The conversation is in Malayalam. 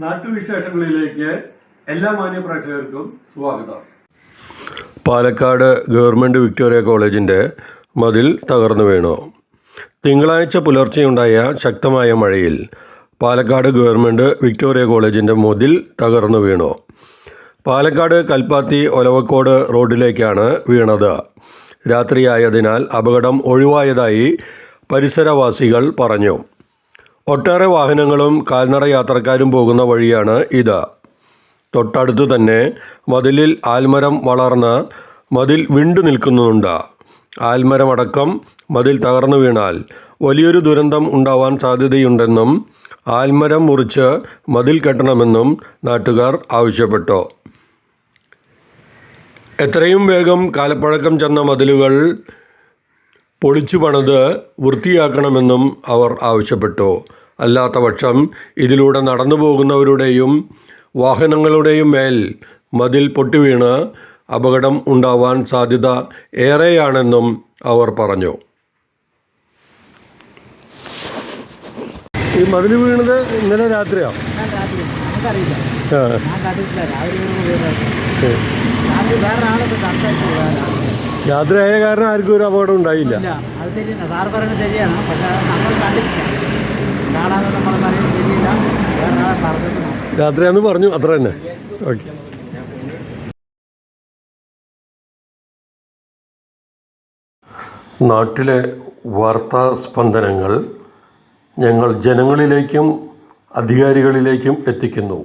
നാട്ടുവിശേഷങ്ങളിലേക്ക് എല്ലാ മാന്യപ്രേക്ഷകർക്കും സ്വാഗതം. പാലക്കാട് ഗവൺമെന്റ് വിക്ടോറിയ കോളേജിന്റെ മതിൽ തകർന്നു വീണു. തിങ്കളാഴ്ച പുലർച്ചെയുണ്ടായ ശക്തമായ മഴയിൽ പാലക്കാട് ഗവൺമെന്റ് വിക്ടോറിയ കോളേജിന്റെ മതിൽ തകർന്നു വീണു. പാലക്കാട് കൽപ്പാത്തി ഒലവക്കോട് റോഡിലേക്കാണ് വീണത്. രാത്രിയായതിനാൽ അപകടം ഒഴിവായതായി പരിസരവാസികൾ പറഞ്ഞു. ഒട്ടേറെ വാഹനങ്ങളും കാൽനട യാത്രക്കാരും പോകുന്ന വഴിയാണ് ഇത്. തൊട്ടടുത്തു തന്നെ മതിലിൽ ആൽമരം വളർന്ന് മതിൽ വിണ്ടു നിൽക്കുന്നുണ്ട്. ആൽമരമടക്കം മതിൽ തകർന്നു വീണാൽ വലിയൊരു ദുരന്തം ഉണ്ടാവാൻ സാധ്യതയുണ്ടെന്നും ആൽമരം മുറിച്ച് മതിൽ കെട്ടണമെന്നും നാട്ടുകാർ ആവശ്യപ്പെട്ടു. എത്രയും വേഗം കാലപ്പഴക്കം ചെന്ന മതിലുകൾ പൊളിച്ചു പണിത് വൃത്തിയാക്കണമെന്നും അവർ ആവശ്യപ്പെട്ടു. അല്ലാത്ത പക്ഷം ഇതിലൂടെ നടന്നു പോകുന്നവരുടെയും വാഹനങ്ങളുടെയും മേൽ മതിൽ പൊട്ടിവീണ് അപകടം ഉണ്ടാവാൻ സാധ്യത ഏറെയാണെന്നും അവർ പറഞ്ഞു. ഈ മതിൽ വീണത് ഇന്നലെ രാത്രിയോ? ഞാൻ രാത്രിയായ കാരണം ആർക്കും ഒരു അപകടം ഉണ്ടായില്ല. ഇല്ല അത് ശരിയാണ്. സാർ പറയുന്നത് ശരിയാണ്. പക്ഷെ നമ്മൾ കണ്ടിട്ടില്ല. കാണാതെ നമ്മൾ പറയുന്നത് ശരിയില്ല. വേറെ ആളെ പറഞ്ഞിട്ട് രാത്രിയാന്ന് പറഞ്ഞു. അത്ര തന്നെ. ഓക്കെ നാട്ടിലെ വാർത്താ സ്പന്ദനങ്ങൾ ഞങ്ങൾ ജനങ്ങളിലേക്കും അധികാരികളിലേക്കും എത്തിക്കുന്നു.